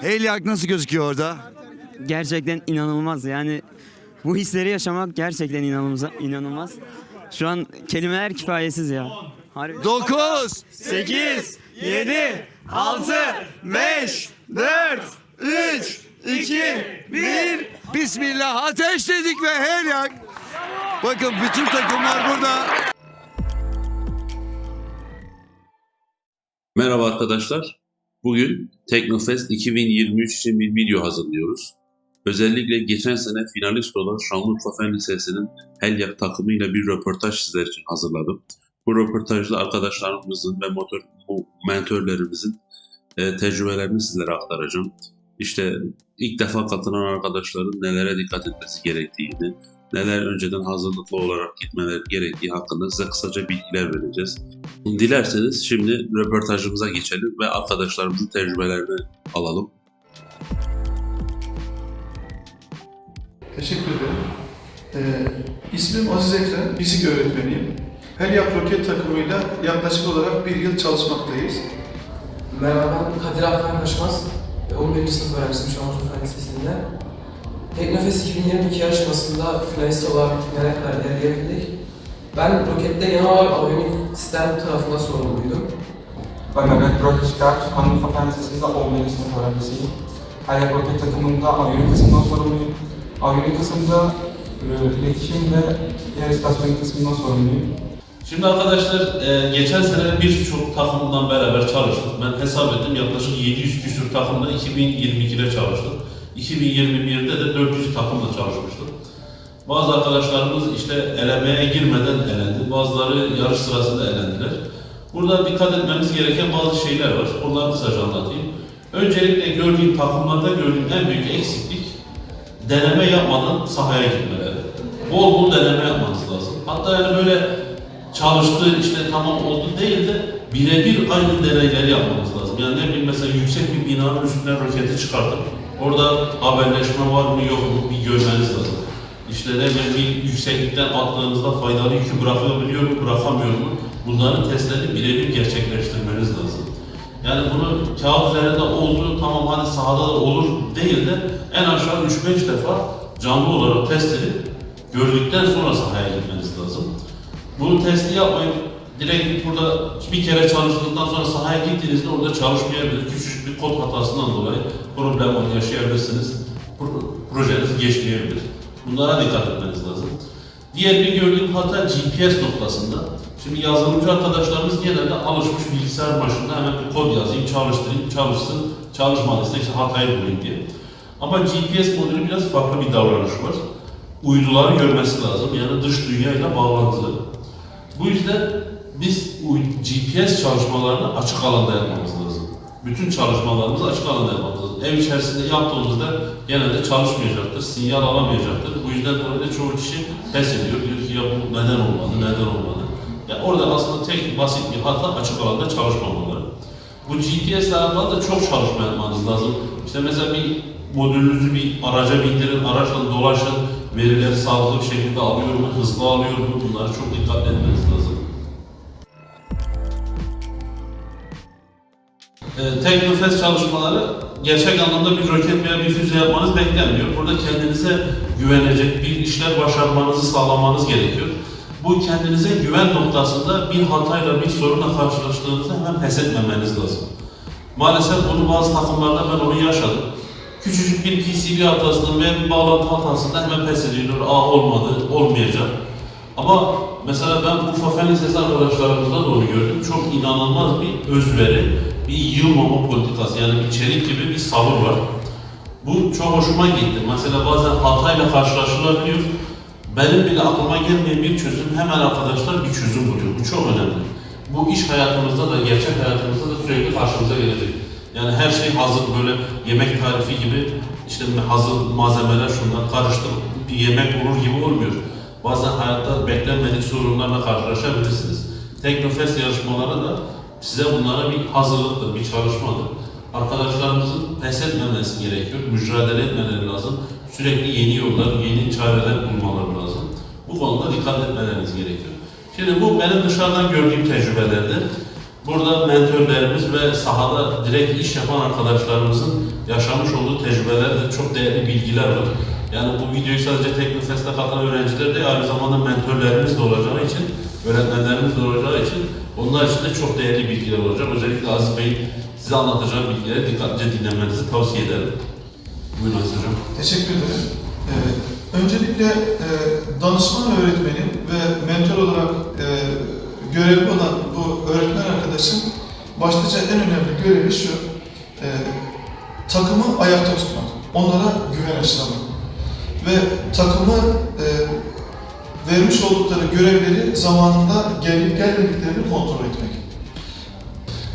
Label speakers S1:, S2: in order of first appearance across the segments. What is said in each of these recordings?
S1: Heliak nasıl gözüküyor orada?
S2: Gerçekten inanılmaz yani bu hisleri yaşamak gerçekten inanılmaz. inanılmaz. Şu an kelimeler kifayesiz ya. Harbi.
S1: 9,
S2: 8,
S1: 7, 6, 5, 4, 3, 2, 1. Bismillah ateş dedik ve Heliak. Bakın bütün takımlar burada.
S3: Merhaba arkadaşlar. Bugün Teknofest 2023 için bir video hazırlıyoruz. Özellikle geçen sene finalist olan Şanlıurfa Fen Lisesi'nin Helyak takımıyla bir röportaj sizler için hazırladım. Bu röportajda arkadaşlarımızın ve motor, bu mentörlerimizin e, tecrübelerini sizlere aktaracağım. İşte ilk defa katılan arkadaşların nelere dikkat etmesi gerektiğini, neler önceden hazırlıklı olarak gitmeleri gerektiği hakkında size kısaca bilgiler vereceğiz. Dilerseniz şimdi röportajımıza geçelim ve arkadaşlarımızın tecrübelerini alalım.
S4: Teşekkür ederim. Ee, ismim Aziz Ekrem, fizik öğretmeniyim. Helyap Roket takımıyla yaklaşık olarak bir yıl çalışmaktayız.
S5: Merhaba ben Kadir Hakan Taşmaz. 11. sınıf öğrencisiyim şu an Fen Lisesi'nde. Teknofest 2022 yarışmasında finalist olarak finale kadar ilerleyebildik. Ben rokette genel olarak aviyonik sistem tarafında sorumluydum.
S6: Ben Mehmet Burak Çıkar, Şanlıurfa Fen Lisesi'nde 11. sınıf öğrencisiyim. Hayal Roket takımında aviyonik kısmından sorumluyum. Aviyonik kısımda e, iletişim ve yer istasyonu kısmından sorumluyum.
S7: Şimdi arkadaşlar e, geçen sene birçok takımdan beraber çalıştık. Ben hesap ettim yaklaşık 700 küsür takımda 2022'de çalıştık. 2021'de de 400 takımla çalışmıştık. Bazı arkadaşlarımız işte elemeye girmeden elendi. Bazıları yarış sırasında elendiler. Burada dikkat etmemiz gereken bazı şeyler var. Onları kısaca anlatayım. Öncelikle gördüğüm takımlarda gördüğüm en büyük eksiklik deneme yapmadan sahaya gitmeleri. Bol bol deneme yapmanız lazım. Hatta yani böyle çalıştığı işte tamam oldu değil de birebir aynı deneyleri yapmamız lazım. Yani ne bileyim mesela yüksek bir binanın üstüne roketi çıkartıp orada haberleşme var mı yok mu bir görmeniz lazım. İşte ne bir yükseklikten attığınızda faydalı yükü bırakabiliyor mu bırakamıyor mu bunların testlerini birebir gerçekleştirmeniz lazım. Yani bunu kağıt üzerinde olduğu tamam hadi sahada da olur değil de en aşağı 3-5 defa canlı olarak test edip gördükten sonra sahaya gitmeniz lazım. Bu testi yapmayıp direkt burada bir kere çalıştıktan sonra sahaya gittiğinizde orada çalışmayabilir. Küçük bir kod hatasından dolayı problem yaşayabilirsiniz. Pro- Projeniz geçmeyebilir. Bunlara dikkat etmeniz lazım. Diğer bir gördüğüm hata GPS noktasında. Şimdi yazılımcı arkadaşlarımız genelde alışmış bilgisayar başında hemen bir kod yazayım, çalıştırayım, çalışsın, çalışmadıysa işte hatayı bulayım diye. Ama GPS modülü biraz farklı bir davranış var. Uyduları görmesi lazım, yani dış dünyayla bağlantılı. Bu yüzden biz GPS çalışmalarını açık alanda yapmamız lazım. Bütün çalışmalarımızı açık alanda yapmamız lazım. Ev içerisinde yaptığımızda genelde çalışmayacaktır, sinyal alamayacaktır. Bu yüzden dolayı çoğu kişi pes ediyor. Diyor ki ya bu neden olmadı, neden olmadı. Ya orada aslında tek basit bir hata açık alanda çalışmamaları. Bu GPS ile da çok çalışma yapmanız lazım. İşte mesela bir modülünüzü bir araca bindirin, araçla dolaşın, verileri sağlıklı bir şekilde alıyor mu, hızlı alıyor mu bunlara çok dikkat etmeniz lazım. Ee, Teknofest çalışmaları gerçek anlamda bir roket veya bir füze yapmanız beklenmiyor. Burada kendinize güvenecek bir işler başarmanızı sağlamanız gerekiyor. Bu kendinize güven noktasında bir hatayla, bir sorunla karşılaştığınızda hemen pes etmemeniz lazım. Maalesef bunu bazı takımlarda ben onu yaşadım. Küçücük bir PCB hatasında veya bir bağlantı hatasında hemen pes ediliyor. Aa olmadı, olmayacak. Ama mesela ben Urfa Fen Lisesi arkadaşlarımızda da onu gördüm. Çok inanılmaz bir özveri, bir yığılmama politikası yani bir çelik gibi bir sabır var. Bu çok hoşuma gitti. Mesela bazen hatayla karşılaşılabiliyor. Benim bile aklıma gelmeyen bir çözüm hemen arkadaşlar bir çözüm buluyor. Bu çok önemli. Bu iş hayatımızda da, gerçek hayatımızda da sürekli karşımıza gelecek. Yani her şey hazır böyle yemek tarifi gibi işte hazır malzemeler şunlar karıştırıp bir yemek olur gibi olmuyor. Bazen hayatta beklenmedik sorunlarla karşılaşabilirsiniz. Teknofest yarışmaları da size bunlara bir hazırlıktır, bir çalışmadır. Arkadaşlarımızın pes etmemesi gerekiyor, mücadele etmeleri lazım. Sürekli yeni yollar, yeni çareler bulmaları lazım. Bu konuda dikkat etmeleriniz gerekiyor. Şimdi bu benim dışarıdan gördüğüm tecrübelerdi.
S8: Burada mentörlerimiz ve sahada direkt iş yapan arkadaşlarımızın yaşamış olduğu tecrübeler de çok değerli bilgiler var. Yani bu videoyu sadece Teknofest'e katılan öğrenciler değil, aynı zamanda mentörlerimiz de olacağı için, öğretmenlerimiz de olacağı için onlar için de çok değerli bilgiler olacak. Özellikle Aziz Bey'in size anlatacağı bilgileri dikkatlice dinlemenizi tavsiye ederim. Buyurun Aziz Hocam.
S4: Teşekkür ederim. Evet. Öncelikle e, danışman öğretmenim ve mentor olarak e, görevli olan bu öğretmen arkadaşım başlıca en önemli görevi şu, e, takımı ayakta tutmak, onlara güven aşılamak ve takımı e, vermiş oldukları görevleri zamanında gelip gelmediklerini kontrol etmek.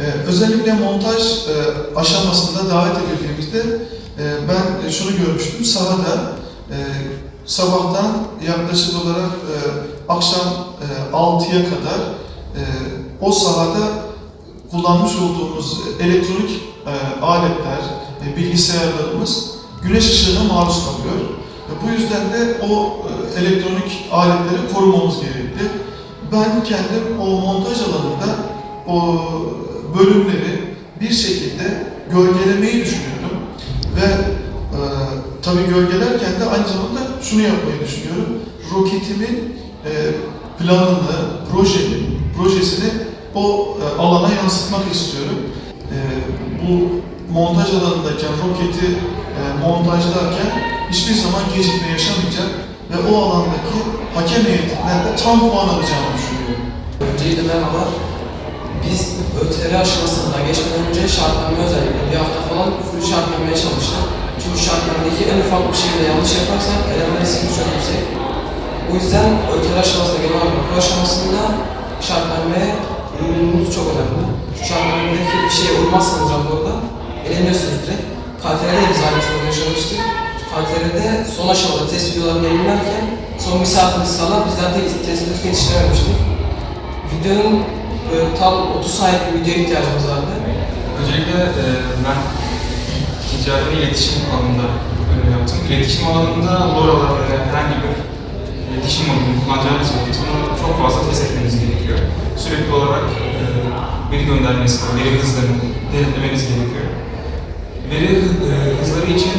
S4: Ee, özellikle montaj e, aşamasında davet edildiğimizde e, ben şunu görmüştüm. Sahada e, sabahtan yaklaşık olarak e, akşam e, 6'ya kadar e, o sahada kullanmış olduğumuz elektronik e, aletler, e, bilgisayarlarımız güneş ışığına maruz kalıyor. E, bu yüzden de o e, elektronik aletleri korumamız gerekli. Ben kendim o montaj alanında o bölümleri bir şekilde gölgelemeyi düşünüyorum ve e, tabii gölgelerken de aynı zamanda şunu yapmayı düşünüyorum. Roketimin e, planını, projenin, projesini o e, alana yansıtmak istiyorum. E, bu montaj alanındayken, roketi e, montajlarken hiçbir zaman gecikme yaşamayacak ve o alandaki hakem heyetinden de tam puan alacağını düşünüyorum.
S5: Öncelikle merhaba. Biz ÖTR aşamasında geçmeden önce şartname özellikle bir hafta falan full şartnameye çalıştık. Çünkü şartnamedeki en ufak bir şeyi de yanlış yaparsak eleme riski çok yüksek. O yüzden ÖTR aşamasında genel okul aşamasında şartnameye uyumunuz çok önemli. Şu şartnamedeki bir şeye uymazsanız eleniyorsunuz direkt. KTR'de de biz aynı sorunu yaşamıştık. KTR'de son aşamada test videolarını yayınlarken son bir saatimiz kala bizden de test videosu yetiştirememiştik. Videonun e, tam 30 saniyelik bir videoya ihtiyacımız vardı.
S6: Öncelikle e, ben ticari ve iletişim alanında görev yaptım. İletişim alanında LoRa'da herhangi bir iletişim modülünü kullanacağınız vakit onu çok fazla test etmeniz gerekiyor. Sürekli olarak e, veri göndermesi, veri hızlarını denetlemeniz gerekiyor. Veri e, hızları için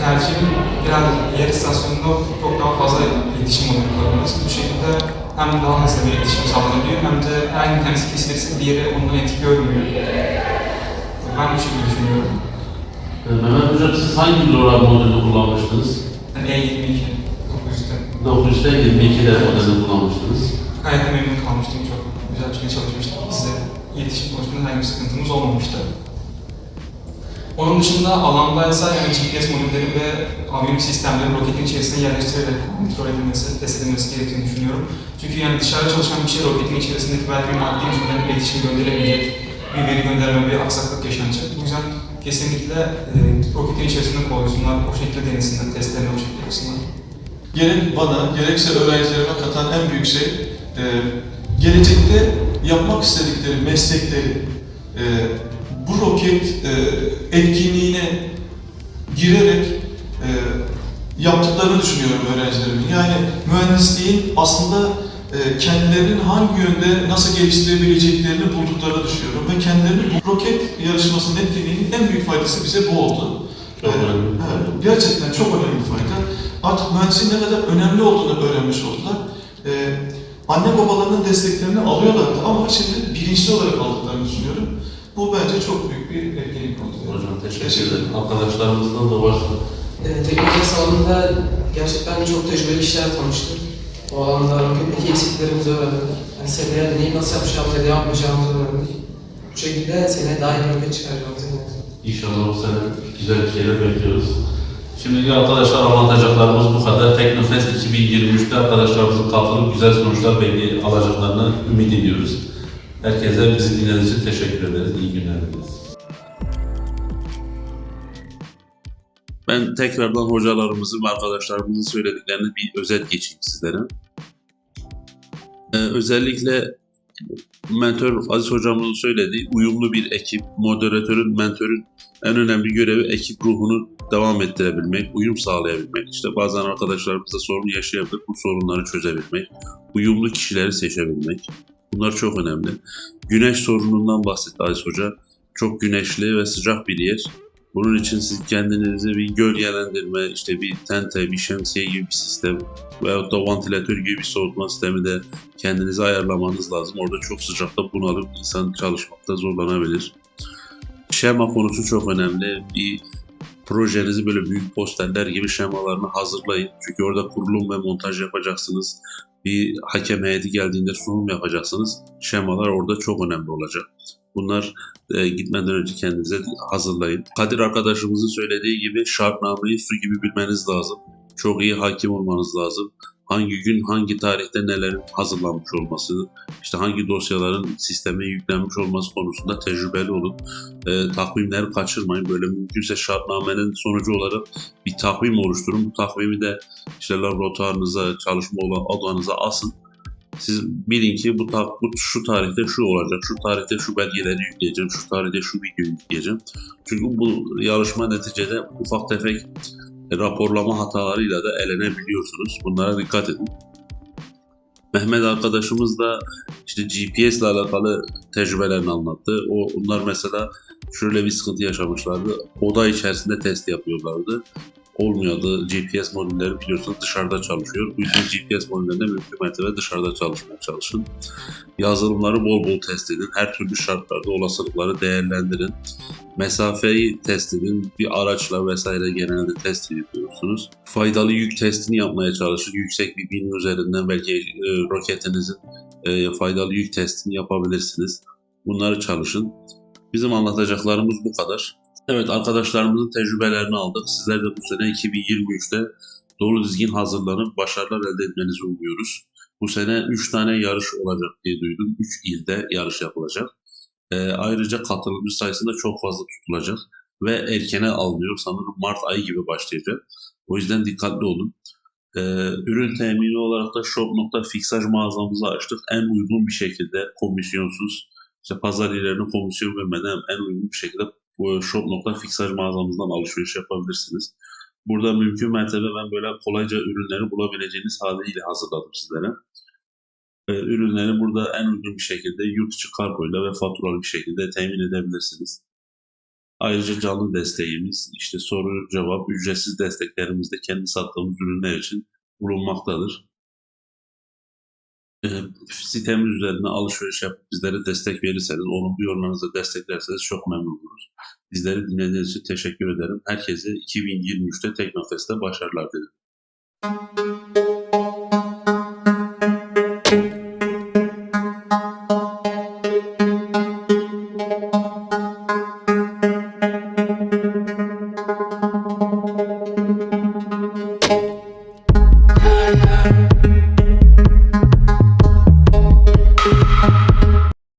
S6: tercihim biraz yer istasyonunda çok daha fazla iletişim kullanmanız. Bu şekilde hem daha hızlı bir iletişim sağlanabiliyor hem de herhangi bir tanesi kesilirse diğeri ondan etki görmüyor. Ben bu şekilde düşünüyorum.
S8: Ee, Mehmet Hocam siz hangi LoRa modelini kullanmıştınız?
S6: Yani E22 900'te
S8: 900'te 22'de modelini kullanmıştınız.
S6: gayet memnun kalmıştım. Çok güzel şekilde çalışmıştım. Size iletişim konusunda herhangi bir sıkıntımız olmamıştı. Onun dışında alandaysa yani GPS modülleri ve aviyonik sistemlerin roketin içerisine yerleştirerek kontrol edilmesi, test edilmesi gerektiğini düşünüyorum. Çünkü yani dışarıda çalışan bir şey roketin içerisindeki belki bir maddi unsurdan iletişim gönderemeyecek, bir veri gönderme, bir aksaklık yaşanacak. Bu yüzden kesinlikle e, roketin içerisinde koysunlar, o şekilde denesinler, testlerini o şekilde yapsınlar.
S4: gerek bana gerekse öğrencilerime katan en büyük şey e, gelecekte yapmak istedikleri meslekleri e, bu roket e, etkinliğine girerek e, yaptıklarını düşünüyorum öğrencilerimin. Yani mühendisliğin aslında e, kendilerinin hangi yönde nasıl geliştirebileceklerini bulduklarını düşünüyorum ve kendilerini bu roket yarışmasının etkinliğinin en büyük faydası bize bu oldu.
S8: Çok
S4: Ee,
S8: önemli.
S4: evet, gerçekten çok önemli bir fayda. Artık mühendisliğin ne kadar önemli olduğunu öğrenmiş oldular. Ee, anne babalarının desteklerini alıyorlardı ama şimdi bilinçli olarak aldıklarını. Bu bence çok büyük bir etkinlik oldu.
S8: Hocam teşekkür ederim. Arkadaşlarımızdan da varsa.
S5: E, teknik alanında gerçekten çok tecrübeli kişiler tanıştık. O alanda roketteki eksiklerimizi öğrendik. Yani seneye neyi nasıl yapacağımızı, ne yapmayacağımızı öğrendik. Bu şekilde seneye daha iyi bir roket çıkaracağımızı inanıyorum.
S8: İnşallah bu sene güzel bir şeyler bekliyoruz. Şimdi arkadaşlar anlatacaklarımız bu kadar. Teknofest 2023'te arkadaşlarımızın katılıp güzel sonuçlar bekliyor alacaklarını ümit ediyoruz. Herkese bizi dinlediğiniz için teşekkür ederiz. İyi günler dileriz.
S7: Ben tekrardan hocalarımızın ve arkadaşlarımızın söylediklerini bir özet geçeyim sizlere. Ee, özellikle mentor Aziz hocamızın söylediği uyumlu bir ekip, moderatörün, mentörün en önemli görevi ekip ruhunu devam ettirebilmek, uyum sağlayabilmek. İşte bazen arkadaşlarımızla sorun yaşayabilir, bu sorunları çözebilmek, uyumlu kişileri seçebilmek. Bunlar çok önemli. Güneş sorunundan bahsetti Aziz Hoca. Çok güneşli ve sıcak bir yer. Bunun için siz kendinize bir gölgelendirme, işte bir tente, bir şemsiye gibi bir sistem veyahut da vantilatör gibi bir soğutma sistemi de kendinize ayarlamanız lazım. Orada çok sıcakta bunalıp insan çalışmakta zorlanabilir. Şema konusu çok önemli. Bir projenizi böyle büyük posterler gibi şemalarını hazırlayın. Çünkü orada kurulum ve montaj yapacaksınız. Bir hakem heyeti geldiğinde sunum yapacaksınız. Şemalar orada çok önemli olacak. Bunlar e, gitmeden önce kendinize hazırlayın. Kadir arkadaşımızın söylediği gibi şartnameyi su gibi bilmeniz lazım. Çok iyi hakim olmanız lazım. Hangi gün, hangi tarihte nelerin hazırlanmış olması, işte hangi dosyaların sisteme yüklenmiş olması konusunda tecrübeli olun. E, takvimleri kaçırmayın. Böyle mümkünse şartnamenin sonucu olarak bir takvim oluşturun. Bu takvimi de işte laboratuvarınıza, çalışma olan odanıza asın. Siz bilin ki bu, ta- bu şu tarihte şu olacak, şu tarihte şu belgeleri yükleyeceğim, şu tarihte şu videoyu yükleyeceğim. Çünkü bu yarışma neticede ufak tefek raporlama hatalarıyla da elenebiliyorsunuz. Bunlara dikkat edin. Mehmet arkadaşımız da işte GPS ile alakalı tecrübelerini anlattı. O onlar mesela şöyle bir sıkıntı yaşamışlardı. Oda içerisinde test yapıyorlardı. Olmuyordu. GPS modülleri biliyorsunuz dışarıda çalışıyor. Bu yüzden GPS modüllerinde mümkün mertebe dışarıda çalışmaya çalışın. Yazılımları bol bol test edin. Her türlü şartlarda olasılıkları değerlendirin. Mesafeyi test edin. Bir araçla vesaire genelde test ediyorsunuz. Faydalı yük testini yapmaya çalışın. Yüksek bir binin üzerinden belki e, roketinizin e, faydalı yük testini yapabilirsiniz. Bunları çalışın. Bizim anlatacaklarımız bu kadar. Evet arkadaşlarımızın tecrübelerini aldık. Sizler de bu sene 2023'te doğru dizgin hazırlanıp başarılar elde etmenizi umuyoruz. Bu sene 3 tane yarış olacak diye duydum. 3 ilde yarış yapılacak. Ee, ayrıca katılımcı sayısı da çok fazla tutulacak ve erkene alınıyor. Sanırım Mart ayı gibi başlayacak. O yüzden dikkatli olun. Ee, ürün temini olarak da shop.fixaj mağazamızı açtık. En uygun bir şekilde komisyonsuz işte pazar yerlerine komisyon vermeden en uygun bir şekilde shop.fixaj mağazamızdan alışveriş yapabilirsiniz. Burada mümkün mertebe ben böyle kolayca ürünleri bulabileceğiniz haliyle hazırladım sizlere. Ee, ürünleri burada en uygun bir şekilde yurt içi kargoyla ve faturalı bir şekilde temin edebilirsiniz. Ayrıca canlı desteğimiz, işte soru cevap, ücretsiz desteklerimiz de kendi sattığımız ürünler için bulunmaktadır. Ee, sitemiz üzerine alışveriş yapıp bizlere destek verirseniz, olumlu yorumlarınızla desteklerseniz çok memnun oluruz. Bizleri dinlediğiniz için teşekkür ederim. Herkese 2023'te Teknofest'te başarılar dilerim.